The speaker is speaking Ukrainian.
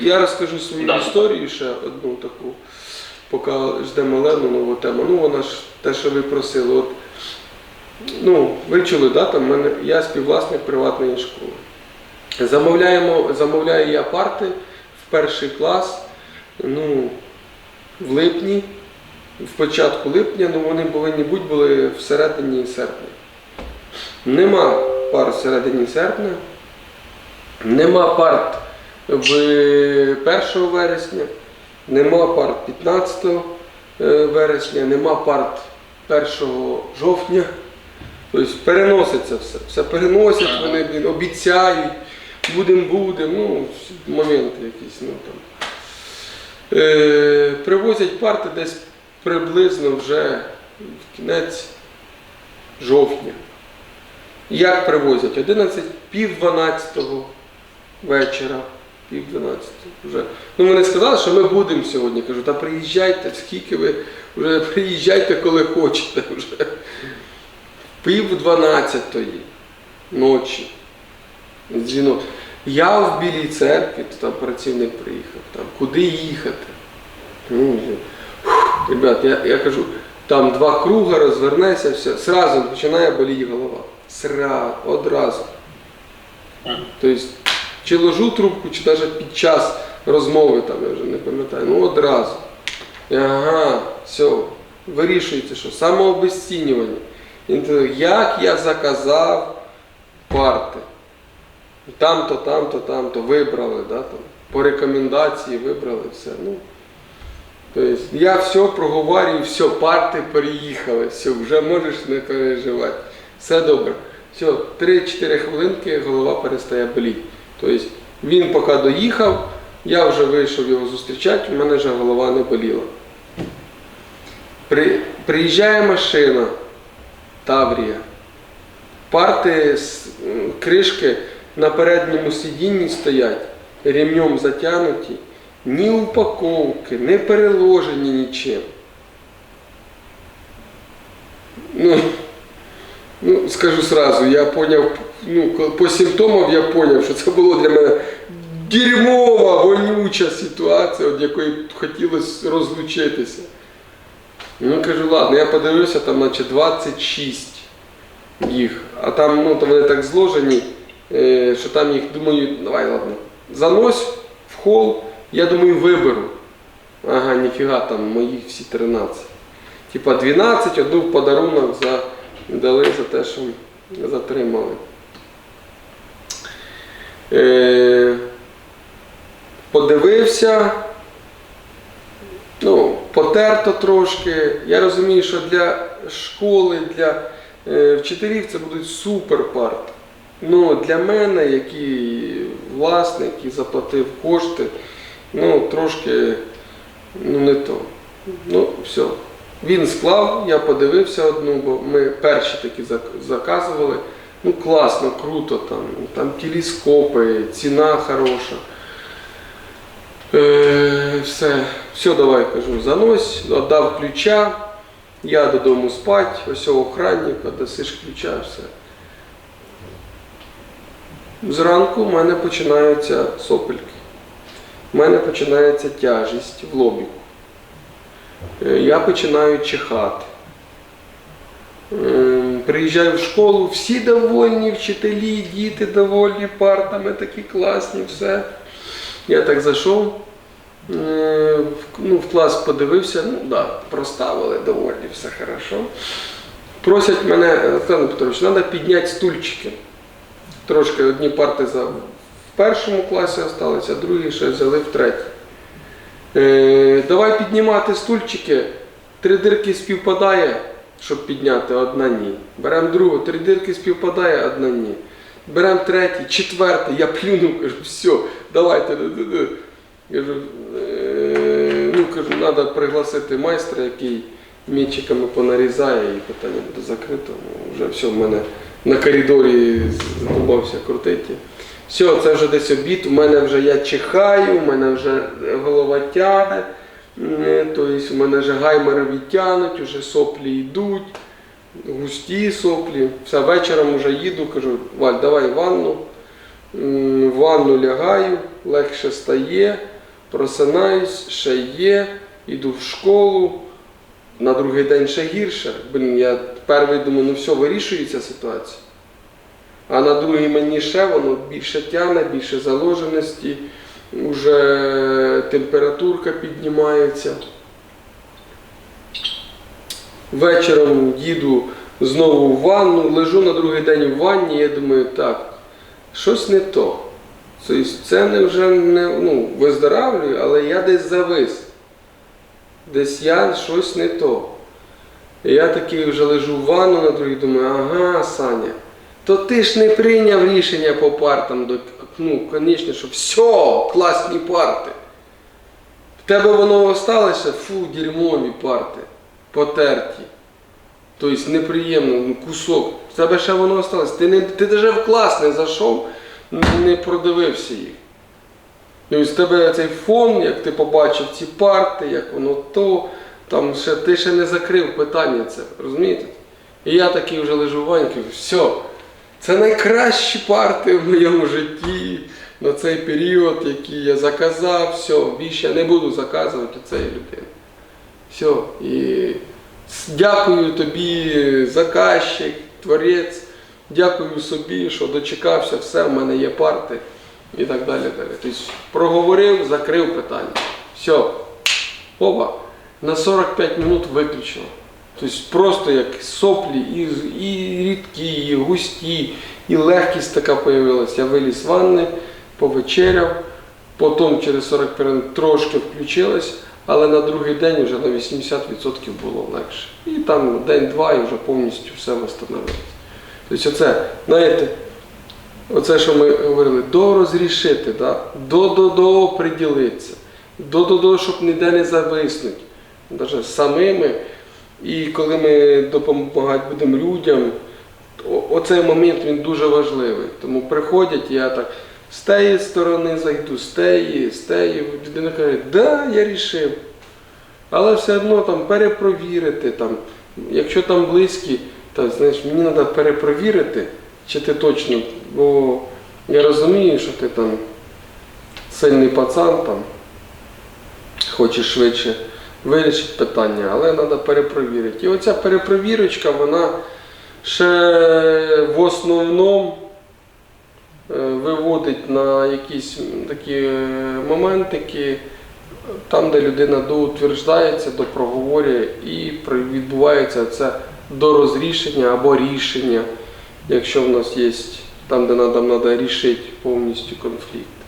Я розкажу свою Да. історію ще одну таку, поки ждемо Лену нову тему. Ну, вона ж те, що ви просили. От, ну, ви чули, да, там мене, я співвласник приватної школи. Замовляємо, замовляю я парти в перший клас ну, в липні, в початку липня, ну вони повинні бути були в середині серпня. Нема пар в середині серпня, нема парт в 1 вересня, нема парт 15 е, вересня, нема парт 1 жовтня. Тобто переноситься все. Все переносять, вони обіцяють, будемо, будемо, ну, моменти якісь. Ну, там. Е, привозять парти десь приблизно вже в кінець жовтня. Як привозять? 11, пів 12 вечора, пів 12 вже. Ну вони сказали, що ми будемо сьогодні. Кажу, та приїжджайте, скільки ви вже приїжджайте, коли хочете вже. Пів 12 ночі. Дзвінок. Я в Білій церкві, то там працівник приїхав, там, куди їхати? Ну, фух, Ребят, я, я кажу, там два круга, розвернеся, все, сразу починає боліти голова. Сразу, одразу. Тобто, чи ложу трубку, чи навіть під час розмови, там, я вже не пам'ятаю, ну одразу. Ага, все, вирішується, що самообезцінювання. Як я заказав парти. Там-то, там-то, там-то вибрали, да, там, по рекомендації вибрали все. Ну, тобто, я все проговорюю, все, парти переїхали, все, вже можеш не переживати. Все добре. Все, 3-4 хвилинки голова перестає боліти. Тобто він поки доїхав, я вже вийшов його зустрічати, у мене вже голова не боліла. При, приїжджає машина, Таврія. Парти з кришки на передньому сидінні стоять, ремнем затягнуті, ні упаковки, не переложені нічим. Ну, ну, скажу сразу, я поняв, ну, по симптомам я поняв, що це було для мене дерьмова, вонюча ситуація, від якої хотілося розлучитися. Ну кажу, ладно, я подивився, там наче 26 їх. А там ну, то вони так зложені, е, що там їх, думаю, давай ладно. Занось в хол, я думаю, виберу. Ага, ніфіга там моїх всі 13. Типа 12, одну в подарунок за, дали за те, що затримали. Е, подивився. Ну, потерто трошки. Я розумію, що для школи, для е, вчителів це будуть супер парти. Ну, для мене, який власник і заплатив кошти, ну, трошки ну, не то. Ну, все. Він склав, я подивився одну, бо ми перші такі заказували. Ну, класно, круто, там, там телескопи, ціна хороша. Е, все, все, давай кажу, занось, віддав ключа, я додому спать, ось охранник, дасиш ключа, все. Зранку в мене починаються сопельки. У мене починається тяжість в лобіку. Е, Я починаю чихати. Приїжджаю в школу, всі довольні, вчителі, діти довольні, партами такі класні, все. Я так зайшов, в- ну, в клас подивився, ну да, проставили доволі, все хорошо. Просять мене, Олександр Петрович, треба підняти стульчики. Трошки одні парти за, в першому класі залишилися, другі ще взяли в третій. Е, давай піднімати стульчики, три дирки співпадає, щоб підняти, одна ні. Беремо другу, три дирки співпадає, одна ні. Беремо третій, четвертий, я плюнув, кажу, все, давайте. ду-ду-ду». Кажу, «Е, ну, кажу, треба пригласити майстра, який мітчиками понарізає і питання буде закрито. Ну, Вже все в мене на коридорі задумався крутити. Все, це вже десь обід, у мене вже я чихаю, у мене вже голова тягне, тобто у мене вже гаймери відтягнуть, вже соплі йдуть, густі соплі. Все, вечором вже їду, кажу, Валь, давай ванну. В ванну лягаю, легше стає. просинаюсь, ще є, іду в школу, на другий день ще гірше. Блін, я перший думаю, ну все, вирішується ситуація. А на другий мені ще воно більше тяне, більше заложеності, вже температурка піднімається. Вечором їду знову в ванну, лежу на другий день в ванні, я думаю, так, щось не то. Тобто це не вже не ну, виздоравлюю, але я десь завис. Десь я щось не то. Я такий вже лежу в ванну на другий, думаю, ага, Саня, то ти ж не прийняв рішення по партам. До, ну, звісно, що все, класні парти. В тебе воно осталося, фу, дерьмові парти, потерті. Тобто неприємно, ну, кусок. В тебе ще воно осталось. Ти, не, ти навіть в клас не зайшов, не продивився їх. І ось тебе цей фон, як ти побачив ці парти, як воно то, там ще, ти ще не закрив питання це, розумієте? І я такий вже лежу в ваньки, все, це найкращі парти в моєму житті на цей період, який я заказав, все, більше я не буду заказувати цієї людини. Все, і дякую тобі, заказчик, творець, дякую собі, що дочекався, все, в мене є парти і так далі. далі. Тобто проговорив, закрив питання. Все. Опа, на 45 минут виключило. Тобто просто як соплі, і, і рідкі, і густі, і легкість така появилась. Я виліз з ванни, повечеряв, потім через 40 хвилин трошки включилось, але на другий день вже на 80% було легше. І там день-два і вже повністю все встановилось. Тобто оце, знаєте, Оце, що ми говорили, до розрішити, да? до до до приділитися, до до до, щоб ніде не зависнути, навіть самими. І коли ми допомагати будемо людям, оцей момент він дуже важливий. Тому приходять, я так з тієї сторони зайду, з тієї, з тієї. Людина каже, да, я рішив. Але все одно там перепровірити, там, якщо там близькі, то знаєш, мені треба перепровірити, чи ти точно, бо я розумію, що ти там сильний пацан, там, хочеш швидше вирішити питання, але треба перепровірити. І оця перепровірочка, вона ще в основному е, виводить на якісь такі е, моментики, там, де людина доутверждається, допроговорює і відбувається це до розрішення або рішення, якщо в нас є там, де нам треба рішити повністю конфлікт.